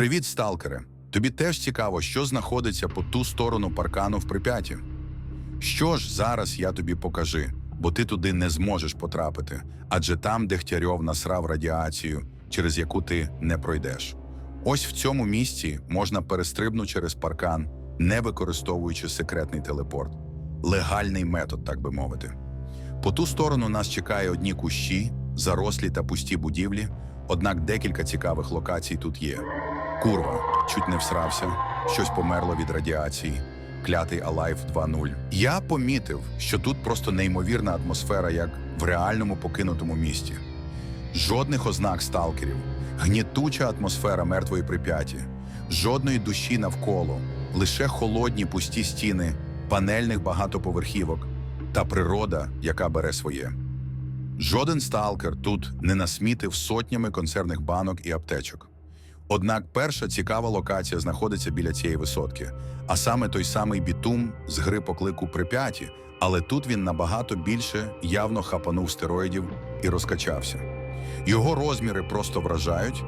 Привіт, сталкере! Тобі теж цікаво, що знаходиться по ту сторону паркану в Прип'яті? Що ж зараз я тобі покажи, бо ти туди не зможеш потрапити, адже там Дегтярьов насрав радіацію, через яку ти не пройдеш. Ось в цьому місці можна перестрибнути через паркан, не використовуючи секретний телепорт. Легальний метод, так би мовити. По ту сторону нас чекає одні кущі, зарослі та пусті будівлі, однак декілька цікавих локацій тут є. Курва, чуть не всрався, щось померло від радіації. Клятий Alive 2.0. Я помітив, що тут просто неймовірна атмосфера, як в реальному покинутому місті. Жодних ознак сталкерів, гнітуча атмосфера мертвої прип'яті, жодної душі навколо, лише холодні пусті стіни, панельних багатоповерхівок та природа, яка бере своє. Жоден сталкер тут не насмітив сотнями консервних банок і аптечок. Однак перша цікава локація знаходиться біля цієї висотки, а саме той самий бітум з гри поклику Прип'яті, але тут він набагато більше явно хапанув стероїдів і розкачався. Його розміри просто вражають,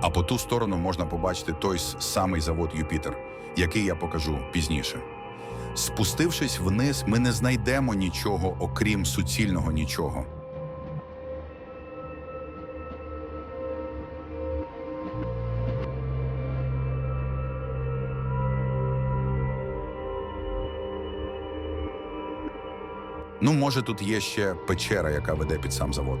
а по ту сторону можна побачити той самий завод Юпітер, який я покажу пізніше. Спустившись вниз, ми не знайдемо нічого, окрім суцільного нічого. Ну, може, тут є ще печера, яка веде під сам завод.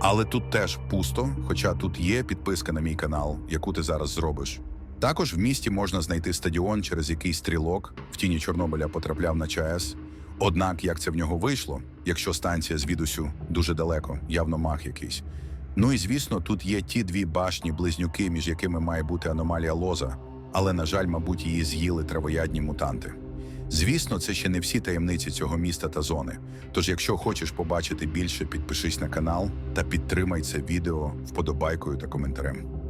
Але тут теж пусто, хоча тут є підписка на мій канал, яку ти зараз зробиш. Також в місті можна знайти стадіон, через який стрілок в тіні Чорнобиля потрапляв на ЧАЕС. Однак, як це в нього вийшло, якщо станція звідусю дуже далеко, явно мах якийсь. Ну і звісно, тут є ті дві башні близнюки, між якими має бути аномалія лоза, але, на жаль, мабуть, її з'їли травоядні мутанти. Звісно, це ще не всі таємниці цього міста та зони. Тож, якщо хочеш побачити більше, підпишись на канал та підтримай це відео вподобайкою та коментарем.